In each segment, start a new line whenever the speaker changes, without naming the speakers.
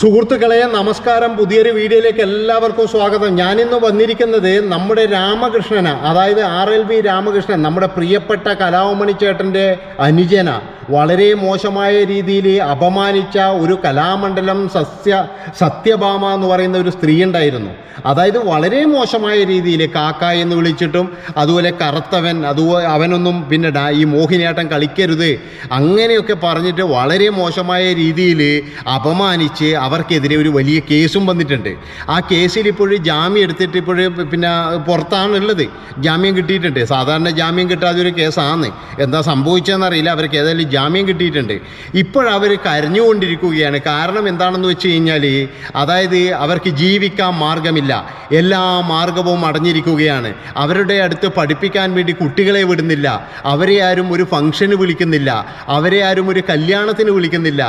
സുഹൃത്തുക്കളെ നമസ്കാരം. പുതിയൊരു വീഡിയോയിലേക്ക് എല്ലാവർക്കും സ്വാഗതം. ഞാനിന്ന് വന്നിരിക്കുന്നത് നമ്മുടെ രാമകൃഷ്ണന. അതായത് ആർ എൽ വി രാമകൃഷ്ണൻ നമ്മുടെ പ്രിയപ്പെട്ട കലാമണി ചേട്ടന്റെ അനുജന. വളരെ മോശമായ രീതിയിൽ അപമാനിച്ച ഒരു കലാമണ്ഡലം സസ്യ സത്യഭാമ എന്ന് പറയുന്ന ഒരു സ്ത്രീ ഉണ്ടായിരുന്നു. അതായത് വളരെ മോശമായ രീതിയിൽ കാക്ക എന്ന് വിളിച്ചിട്ടും അതുപോലെ കറുത്തവൻ അതുപോലെ അവനൊന്നും പിന്നെ ഈ മോഹിനിയാട്ടം കളിക്കരുത്. അങ്ങനെയൊക്കെ പറഞ്ഞിട്ട് വളരെ മോശമായ രീതിയിൽ അപമാനിച്ച് അവർക്കെതിരെ ഒരു വലിയ കേസും വന്നിട്ടുണ്ട്. ആ കേസിൽ ഇപ്പോഴും ജാമ്യം എടുത്തിട്ട് ഇപ്പോഴും പിന്നെ പുറത്താണുള്ളത്. ജാമ്യം കിട്ടിയിട്ടുണ്ട്. സാധാരണ ജാമ്യം കിട്ടാതെ ഒരു കേസാണ് എന്താ സംഭവിച്ചതെന്നറിയില്ല അവർക്ക് ഏതായാലും ജാമ്യം കിട്ടിയിട്ടുണ്ട്. ഇപ്പോഴവർ കരഞ്ഞുകൊണ്ടിരിക്കുകയാണ്. കാരണം എന്താണെന്ന് വെച്ച് കഴിഞ്ഞാൽ അതായത് അവർക്ക് ജീവിക്കാൻ മാർഗമില്ല. എല്ലാ മാർഗവും അടഞ്ഞിരിക്കുകയാണ്. അവരുടെ അടുത്ത് പഠിപ്പിക്കാൻ വേണ്ടി കുട്ടികളെ വിടുന്നില്ല. അവരെ ആരും ഒരു ഫംഗ്ഷന് വിളിക്കുന്നില്ല. അവരെ ആരും ഒരു കല്യാണത്തിന് വിളിക്കുന്നില്ല.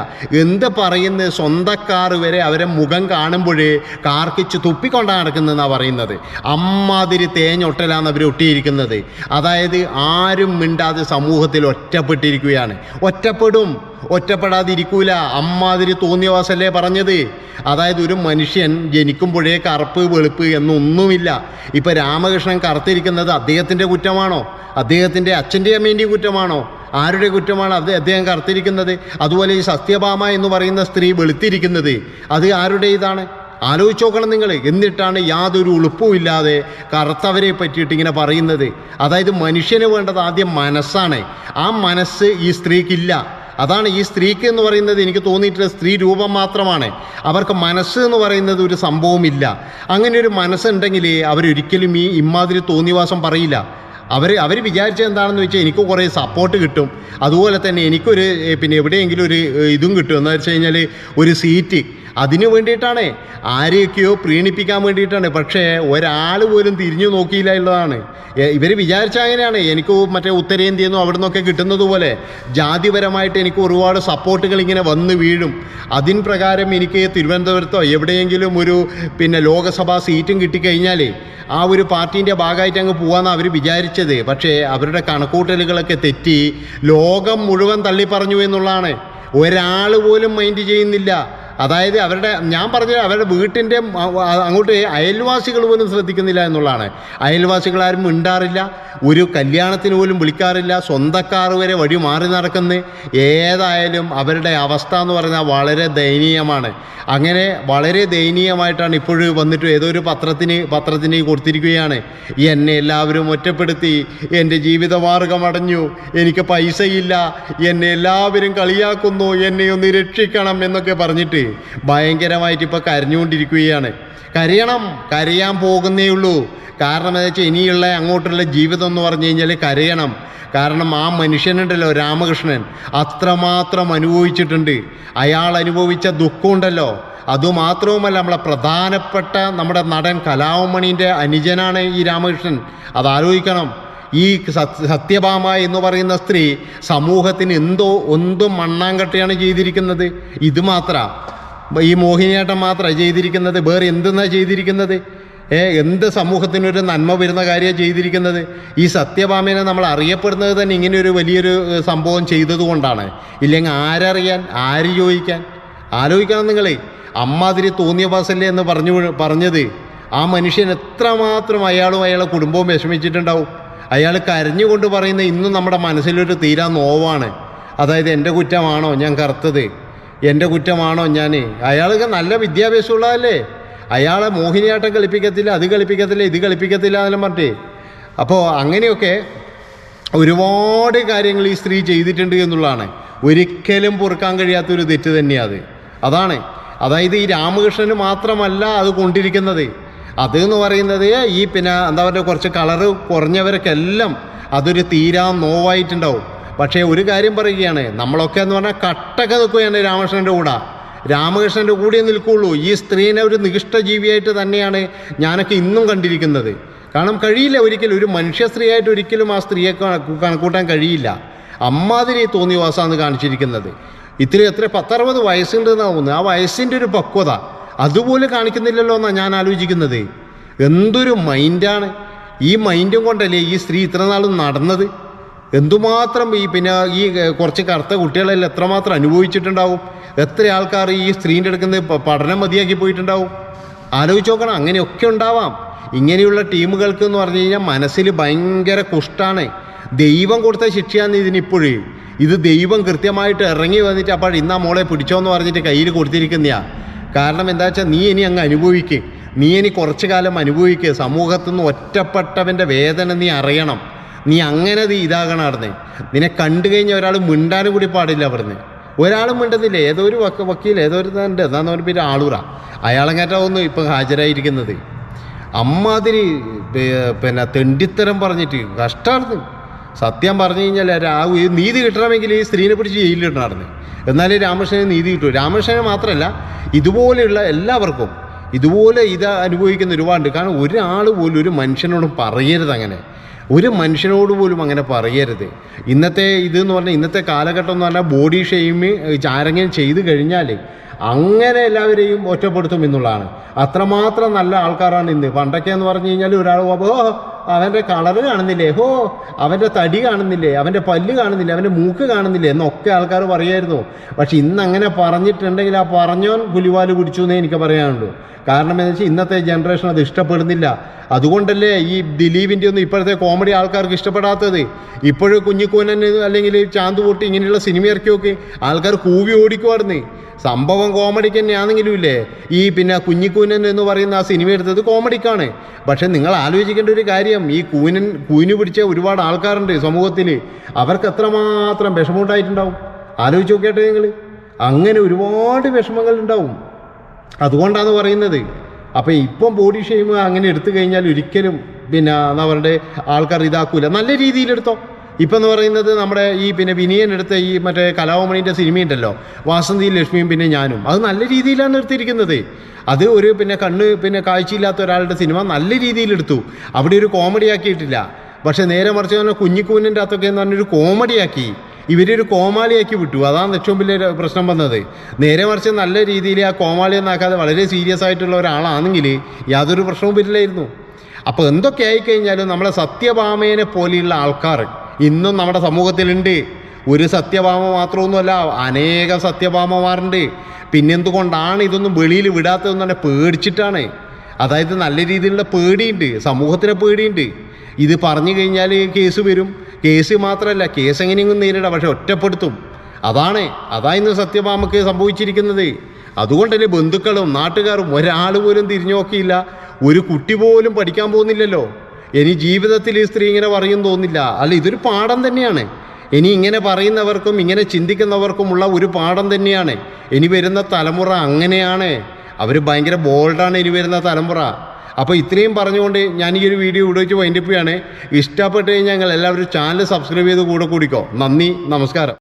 എന്ത് പറയുന്ന സ്വന്തക്കാർ വരെ അവരെ മുഖം കാണുമ്പോഴേ കാർക്കിച്ച് തുപ്പിക്കൊണ്ടാണ് നടക്കുന്നതെന്നാണ് പറയുന്നത്. അമ്മാതിരി തേഞ്ഞൊട്ടലാണ് അവർ ഒട്ടിയിരിക്കുന്നത്. അതായത് ആരും മിണ്ടാതെ സമൂഹത്തിൽ ഒറ്റപ്പെട്ടിരിക്കുകയാണ്. ഒറ്റപ്പെടും. ഒറ്റപ്പെടാതിരിക്കൂല. അമ്മാതിരി തോന്നിയവാസല്ലേ പറഞ്ഞത്. അതായത് ഒരു മനുഷ്യൻ ജനിക്കുമ്പോഴേ കറുപ്പ് വെളുപ്പ് എന്നൊന്നുമില്ല. ഇപ്പം രാമകൃഷ്ണൻ കറുത്തിരിക്കുന്നത് അദ്ദേഹത്തിന്റെ കുറ്റമാണോ? അദ്ദേഹത്തിന്റെ അച്ഛന്റെ അമ്മേന്റെയും കുറ്റമാണോ? ആരുടെ കുറ്റമാണ് അത് അദ്ദേഹം കറുത്തിരിക്കുന്നത്? അതുപോലെ ഈ സത്യഭാമ എന്ന് പറയുന്ന സ്ത്രീ വെളുത്തിരിക്കുന്നത് അത് ആരുടെ ഇതാണ് ആലോചിച്ച് നോക്കണം നിങ്ങൾ എന്നിട്ടാണ് യാതൊരു ഉളുപ്പുമില്ലാതെ കറുത്തവരെ പറ്റിയിട്ട് ഇങ്ങനെ പറയുന്നത്. അതായത് മനുഷ്യന് വേണ്ടത് ആദ്യം മനസ്സാണ്. ആ മനസ്സ് ഈ സ്ത്രീക്കില്ല. അതാണ് ഈ സ്ത്രീക്ക് എന്ന് പറയുന്നത് എനിക്ക് തോന്നിയിട്ടുള്ള സ്ത്രീ രൂപം മാത്രമാണ്. അവർക്ക് മനസ്സ് എന്ന് പറയുന്നത് ഒരു സംഭവമില്ല. അങ്ങനെ ഒരു മനസ്സുണ്ടെങ്കിൽ അവരൊരിക്കലും ഈ ഇമാതിരി തോന്നിവാസം പറയില്ല. അവർ അവർ വിചാരിച്ചത് എന്താണെന്ന് വെച്ചാൽ എനിക്ക് കുറേ സപ്പോർട്ട് കിട്ടും. അതുപോലെ തന്നെ എനിക്കൊരു പിന്നെ എവിടെയെങ്കിലും ഒരു ഇതും കിട്ടും. എന്ന് വെച്ച് കഴിഞ്ഞാൽ ഒരു സീറ്റ് അതിനു വേണ്ടിയിട്ടാണ് ആരെയൊക്കെയോ പ്രീണിപ്പിക്കാൻ വേണ്ടിയിട്ടാണ്. പക്ഷേ ഒരാൾ പോലും തിരിഞ്ഞു നോക്കിയില്ല എന്നുള്ളതാണ്. ഇവർ വിചാരിച്ച അങ്ങനെയാണ്. എനിക്ക് മറ്റേ ഉത്തരേന്ത്യയിൽ നിന്നും അവിടെ നിന്നൊക്കെ കിട്ടുന്നത് പോലെ ജാതിപരമായിട്ട് എനിക്ക് ഒരുപാട് സപ്പോർട്ടുകൾ ഇങ്ങനെ വന്ന് വീഴും. അതിൻ പ്രകാരം എനിക്ക് തിരുവനന്തപുരത്തോ എവിടെയെങ്കിലും ഒരു പിന്നെ ലോകസഭാ സീറ്റും കിട്ടിക്കഴിഞ്ഞാൽ ആ ഒരു പാർട്ടീന്റെ ഭാഗമായിട്ട് അങ്ങ് പോകാമെന്ന് അവർ വിചാരിച്ചത്. പക്ഷേ അവരുടെ കണക്കൂട്ടലുകളൊക്കെ തെറ്റി ലോകം മുഴുവൻ തള്ളിപ്പറഞ്ഞു എന്നുള്ളതാണ്. ഒരാൾ പോലും മൈൻഡ് ചെയ്യുന്നില്ല. അതായത് അവരുടെ ഞാൻ പറഞ്ഞ അവരുടെ വീട്ടിന്റെ അങ്ങോട്ട് അയൽവാസികൾ പോലും ശ്രദ്ധിക്കുന്നില്ല എന്നുള്ളതാണ്. അയൽവാസികൾ ആരും മിണ്ടാറില്ല ഒരു കല്യാണത്തിന് പോലും വിളിക്കാറില്ല സ്വന്തക്കാർ വരെ വഴി മാറി നടക്കുന്ന. ഏതായാലും അവരുടെ അവസ്ഥ എന്ന് പറഞ്ഞാൽ വളരെ ദയനീയമാണ്. അങ്ങനെ വളരെ ദയനീയമായിട്ടാണ് ഇപ്പോഴും വന്നിട്ട് ഏതോ ഒരു പത്രത്തിന് പത്രത്തിന് കൊടുത്തിരിക്കുകയാണ്. എന്നെ എല്ലാവരും ഒറ്റപ്പെടുത്തി എന്റെ ജീവിതമാർഗം അടഞ്ഞു എനിക്ക് പൈസയില്ല എന്നെ എല്ലാവരും കളിയാക്കുന്നു എന്നെ ഒന്ന് രക്ഷിക്കണം എന്നൊക്കെ പറഞ്ഞിട്ട് ഭയങ്കരമായിട്ട് ഇപ്പോൾ കരഞ്ഞുകൊണ്ടിരിക്കുകയാണ്. കരയണം കരയാൻ പോകുന്നേ ഉള്ളൂ. കാരണം എന്താ വെച്ചാൽ ഇനിയുള്ള അങ്ങോട്ടുള്ള ജീവിതം എന്ന് പറഞ്ഞു കഴിഞ്ഞാൽ കരയണം. കാരണം ആ മനുഷ്യനുണ്ടല്ലോ രാമകൃഷ്ണൻ. അത്രമാത്രം അനുഭവിച്ചിട്ടുണ്ട്. അയാൾ അനുഭവിച്ച ദുഃഖമുണ്ടല്ലോ. അതുമാത്രവുമല്ല നമ്മളെ പ്രധാനപ്പെട്ട നമ്മുടെ നടൻ കലാവമണിന്റെ അനുജനാണ് ഈ രാമകൃഷ്ണൻ. അത് ആലോചിക്കണം ഈ സത്- സത്യഭാമ എന്ന് പറയുന്ന സ്ത്രീ സമൂഹത്തിന് എന്തോ എന്തും മണ്ണാങ്കട്ടയാണ് ചെയ്തിരിക്കുന്നത്. ഇത് മാത്ര. ഈ മോഹിനിയാട്ടം മാത്രമാണ് ചെയ്തിരിക്കുന്നത് വേറെ എന്തെന്നാണ് ചെയ്തിരിക്കുന്നത്? ഏ എന്ത് സമൂഹത്തിനൊരു നന്മ വരുന്ന കാര്യമാണ് ചെയ്തിരിക്കുന്നത്? ഈ സത്യഭാമേനെ നമ്മൾ അറിയപ്പെടുന്നത് തന്നെ ഇങ്ങനെ ഒരു വലിയൊരു സംഭവം ചെയ്തതുകൊണ്ടാണ്. ഇല്ലെങ്കിൽ ആരറിയാൻ ആര് ചോദിക്കാൻ? ആലോചിക്കണം നിങ്ങളെ. അമ്മാതിരി തോന്നിയ പാസല്ലേ എന്ന് പറഞ്ഞു പറഞ്ഞത്. ആ മനുഷ്യൻ എത്രമാത്രം അയാളും അയാളെ കുടുംബവും വിഷമിച്ചിട്ടുണ്ടാവും. അയാൾ കരഞ്ഞുകൊണ്ട് പറയുന്ന ഇന്നും നമ്മുടെ മനസ്സിലൊരു തീരാ നോവാണ്. അതായത് എന്റെ കുറ്റമാണോ ഞാൻ കറുത്തത്? എന്റെ കുറ്റമാണോ ഞാൻ അയാൾക്ക് നല്ല വിദ്യാഭ്യാസമുള്ളതല്ലേ? അയാളെ മോഹിനിയാട്ടം കളിപ്പിക്കത്തില്ല അത് കളിപ്പിക്കത്തില്ല ഇത് കളിപ്പിക്കത്തില്ല എന്നെല്ലാം പറഞ്ഞിട്ട്. അപ്പോൾ അങ്ങനെയൊക്കെ ഒരുപാട് കാര്യങ്ങൾ ഈ സ്ത്രീ ചെയ്തിട്ടുണ്ട് എന്നുള്ളതാണ്. ഒരിക്കലും പൊറുക്കാൻ കഴിയാത്തൊരു തെറ്റ് തന്നെയാണ് അത്. അതാണ്. അതായത് ഈ രാമകൃഷ്ണന് മാത്രമല്ല അത് കൊണ്ടിരിക്കുന്നത്. അത് എന്ന് പറയുന്നത് ഈ പിന്നെ എന്താ പറയുക കുറച്ച് കളറ് കുറഞ്ഞവർക്കെല്ലാം അതൊരു തീരാ നോവായിട്ടുണ്ടാവും. പക്ഷേ ഒരു കാര്യം പറയുകയാണ്. നമ്മളൊക്കെ എന്ന് പറഞ്ഞാൽ കട്ടൊക്കെ നിൽക്കുകയാണ് രാമകൃഷ്ണന്റെ കൂടെ. രാമകൃഷ്ണന്റെ കൂടെ നിൽക്കുകയുള്ളൂ ഈ സ്ത്രീനെ ഒരു നികിഷ്ട ജീവിയായിട്ട് തന്നെയാണ് ഞാനൊക്കെ ഇന്നും കണ്ടിരിക്കുന്നത്. കാരണം കഴിയില്ല ഒരിക്കലും. ഒരു മനുഷ്യ സ്ത്രീയായിട്ട് ഒരിക്കലും ആ സ്ത്രീയെ കണ- കണക്കൂട്ടാൻ കഴിയില്ല. അമ്മാതിരി തോന്നിവാസാണ് കാണിച്ചിരിക്കുന്നത്. ഇത്തിരി എത്ര പത്തറുപത് വയസ്സുണ്ടെന്നാണ് തോന്നുന്നത് ആ വയസ്സിന്റെ ഒരു പക്വത. അതുപോലെ കാണിക്കുന്നില്ലല്ലോ എന്നാണ് ഞാൻ ആലോചിക്കുന്നത്. എന്തൊരു മൈൻഡാണ് ഈ മൈൻഡും കൊണ്ടല്ലേ ഈ സ്ത്രീ ഇത്ര നാളും നടന്നത്? എന്തുമാത്രം ഈ പിന്നെ ഈ കുറച്ച് കറുത്ത കുട്ടികളെല്ലാം എത്രമാത്രം അനുഭവിച്ചിട്ടുണ്ടാവും? എത്ര ആൾക്കാർ ഈ സ്ത്രീന്റെ അടുക്കുന്ന പഠനം മതിയാക്കി പോയിട്ടുണ്ടാവും? ആലോചിച്ച് നോക്കണം അങ്ങനെയൊക്കെ ഉണ്ടാവാം. ഇങ്ങനെയുള്ള ടീമുകൾക്ക് എന്ന് പറഞ്ഞു കഴിഞ്ഞാൽ മനസ്സിൽ ഭയങ്കര കുഷ്ടാണ്. ദൈവം കൊടുത്ത ശിക്ഷയാണ് ഇതിനിപ്പോഴേ. ഇത് ദൈവം കൃത്യമായിട്ട് ഇറങ്ങി വന്നിട്ട് അപ്പോൾ ഇന്നാ മോളെ പിടിച്ചോന്ന് പറഞ്ഞിട്ട് കയ്യിൽ കൊടുത്തിരിക്കുന്നയാ. കാരണം എന്താ വെച്ചാൽ നീ ഇനി അങ്ങ് അനുഭവിക്കുക നീ ഇനി കുറച്ചു കാലം അനുഭവിക്കുക സമൂഹത്തിൽ നിന്ന് ഒറ്റപ്പെട്ടവന്റെ വേദന നീ അറിയണം. നീ അങ്ങനെ നീ ഇതാകണം അവിടുന്ന്. നിന്നെ കണ്ടു കഴിഞ്ഞാൽ ഒരാൾ മിണ്ടാനും കൂടി പാടില്ല അവിടുന്ന്. ഒരാളും മിണ്ടുന്നില്ല. ഏതോ ഒരു വക്ക വക്കീൽ ഏതോ ഒരു ഉണ്ട് എന്നാന്ന് പറഞ്ഞ പേര് ആളൂറ. അയാളെങ്ങാറ്റാവുന്നു ഇപ്പം ഹാജരായിരിക്കുന്നത്. അമ്മാതിരി പിന്നെ തെണ്ടിത്തരം പറഞ്ഞിട്ട് കഷ്ടമായിരുന്നു സത്യം പറഞ്ഞു കഴിഞ്ഞാൽ ഈ നീതി കിട്ടണമെങ്കിൽ ഈ സ്ത്രീനെ പിടിച്ച് ജയിലിലിടണമായിരുന്നു എന്നാലേ രാമകൃഷ്ണന് നീതി കിട്ടൂ. രാമകൃഷ്ണന് മാത്രമല്ല ഇതുപോലെയുള്ള എല്ലാവർക്കും ഇതുപോലെ ഇത് അനുഭവിക്കുന്ന ഒരുപാടുണ്ട്. കാരണം ഒരാൾ പോലും ഒരു മനുഷ്യനോട് പറയരുത് അങ്ങനെ. ഒരു മനുഷ്യനോട് പോലും അങ്ങനെ പറയരുത്. ഇന്നത്തെ ഇതെന്ന് പറഞ്ഞാൽ ഇന്നത്തെ കാലഘട്ടം എന്ന് പറഞ്ഞാൽ ബോഡി ഷെയിമ് ആരെങ്കിലും ചെയ്ത് കഴിഞ്ഞാൽ അങ്ങനെ എല്ലാവരെയും ഒറ്റപ്പെടുത്തും എന്നുള്ളതാണ്. അത്രമാത്രം നല്ല ആൾക്കാരാണ് ഇന്ന്. പണ്ടൊക്കെ എന്ന് പറഞ്ഞു കഴിഞ്ഞാൽ ഒരാൾ ഓ അവന്റെ കളർ കാണുന്നില്ലേ? ഹോ അവന്റെ തടി കാണുന്നില്ലേ? അവന്റെ പല്ല് കാണുന്നില്ലേ? അവന്റെ മൂക്ക് കാണുന്നില്ലേ? എന്നൊക്കെ ആൾക്കാർ പറയായിരുന്നു. പക്ഷെ ഇന്ന് അങ്ങനെ പറഞ്ഞിട്ടുണ്ടെങ്കിൽ ആ പറഞ്ഞോൻ പുലിവാൽ പിടിച്ചു എന്നേ എനിക്ക് പറയാനുള്ളൂ. കാരണം എന്താ വെച്ചാൽ ഇന്നത്തെ ജനറേഷൻ അത് ഇഷ്ടപ്പെടുന്നില്ല. അതുകൊണ്ടല്ലേ ഈ ദിലീപിന്റെ ഒന്നും ഇപ്പോഴത്തെ കോമഡി ആൾക്കാർക്ക് ഇഷ്ടപ്പെടാത്തത്? ഇപ്പോഴും കുഞ്ഞിക്കൂനൻ അല്ലെങ്കിൽ ചാന്ത് പൊട്ടി ഇങ്ങനെയുള്ള സിനിമയൊക്കെ ആൾക്കാർ കൂവി ഓടിക്കുമായിരുന്നു സംഭവം കോമഡിക്ക് തന്നെയാണെങ്കിലും ഇല്ലേ ഈ പിന്നെ കുഞ്ഞിക്കൂനൻ എന്ന് പറയുന്ന ആ സിനിമ എടുത്തത് കോമഡിക്കാണ് പക്ഷേ നിങ്ങൾ ആലോചിക്കേണ്ട ഒരു കാര്യം ഈ കൂനൻ കൂനു പിടിച്ച ഒരുപാട് ആൾക്കാരുണ്ട് സമൂഹത്തിൽ അവർക്ക് എത്രമാത്രം വിഷമമുണ്ടായിട്ടുണ്ടാവും? ആലോചിച്ച് നോക്കിയാട്ടെ നിങ്ങൾ. അങ്ങനെ ഒരുപാട് വിഷമങ്ങൾ ഉണ്ടാവും. അതുകൊണ്ടാണ് പറയുന്നത്. അപ്പോൾ ഇപ്പം ബോഡി ഷെയിം അങ്ങനെ എടുത്തു കഴിഞ്ഞാൽ ഒരിക്കലും പിന്നെ അവരുടെ ആൾക്കാർ ഇതാക്കൂല. നല്ല രീതിയിലെടുത്തോ. ഇപ്പം എന്ന് പറയുന്നത് നമ്മുടെ ഈ പിന്നെ വിനിയൻ എടുത്ത ഈ മറ്റേ കലാഭമണിന്റെ സിനിമയുണ്ടല്ലോ. വാസന്തി ലക്ഷ്മിയും പിന്നെ ഞാനും. അത് നല്ല രീതിയിലാണ് എടുത്തിരിക്കുന്നത് അത് ഒരു പിന്നെ കണ്ണ് പിന്നെ കാഴ്ചയില്ലാത്ത ഒരാളുടെ സിനിമ നല്ല രീതിയിലെടുത്തു അവിടെ ഒരു കോമഡി ആക്കിയിട്ടില്ല. പക്ഷേ നേരെ മറിച്ച് പറഞ്ഞാൽ കുഞ്ഞിക്കൂനിന്റെ അകത്തൊക്കെ എന്ന് പറഞ്ഞൊരു കോമഡിയാക്കി ഇവരൊരു കോമാളിയാക്കി വിട്ടു. അതാണ് ഏറ്റവും വലിയ പ്രശ്നം വന്നത്. നേരെ മറിച്ച് നല്ല രീതിയിൽ ആ കോമാളി എന്നാക്കാതെ വളരെ സീരിയസ് ആയിട്ടുള്ള ഒരാളാണെങ്കിൽ യാതൊരു പ്രശ്നവും വരില്ലായിരുന്നു. അപ്പോൾ എന്തൊക്കെ ആയിക്കഴിഞ്ഞാലും നമ്മളെ സത്യഭാമേനെ പോലെയുള്ള ആൾക്കാർ ഇന്നും നമ്മുടെ സമൂഹത്തിലുണ്ട്. ഒരു സത്യഭാമ മാത്രമൊന്നുമല്ല അനേകം സത്യഭാമമാരുണ്ട് പിന്നെന്തുകൊണ്ടാണ് ഇതൊന്നും വെളിയിൽ വിടാത്തതെന്ന് പറഞ്ഞാൽ പേടിച്ചിട്ടാണ്. അതായത് നല്ല രീതിയിലുള്ള പേടിയുണ്ട് സമൂഹത്തിന് പേടിയുണ്ട്. ഇത് പറഞ്ഞു കഴിഞ്ഞാൽ കേസ് വരും. കേസ് മാത്രമല്ല കേസ് എങ്ങനെയെങ്കിലും നേരിടാം പക്ഷെ ഒറ്റപ്പെടുത്തും. അതാണ് അതാ ഇന്ന് സത്യഭാമക്ക് സംഭവിച്ചിരിക്കുന്നത്. അതുകൊണ്ടല്ലേ ബന്ധുക്കളും നാട്ടുകാരും ഒരാൾ പോലും തിരിഞ്ഞു നോക്കിയില്ല. ഒരു കുട്ടി പോലും പഠിക്കാൻ പോകുന്നില്ലല്ലോ. ഇനി ജീവിതത്തിൽ ഈ സ്ത്രീ ഇങ്ങനെ പറയും തോന്നില്ല. അല്ല ഇതൊരു പാഠം തന്നെയാണ്. ഇനി ഇങ്ങനെ പറയുന്നവർക്കും ഇങ്ങനെ ചിന്തിക്കുന്നവർക്കുമുള്ള ഒരു പാഠം തന്നെയാണ്. ഇനി വരുന്ന തലമുറ അങ്ങനെയാണ്. അവർ ഭയങ്കര ബോൾഡാണ് ഇനി വരുന്ന തലമുറ. അപ്പോൾ ഇത്രയും പറഞ്ഞുകൊണ്ട് ഞാൻ ഈ ഒരു വീഡിയോ ഇവിടെ വെച്ച് വൈൻഡിപ്പിയാണ് ഇഷ്ടപ്പെട്ട് കഴിഞ്ഞാൽ ഞങ്ങൾ എല്ലാവരും ചാനൽ സബ്സ്ക്രൈബ് ചെയ്ത് കൂടെ കൂടിക്കോ. നന്ദി നമസ്കാരം.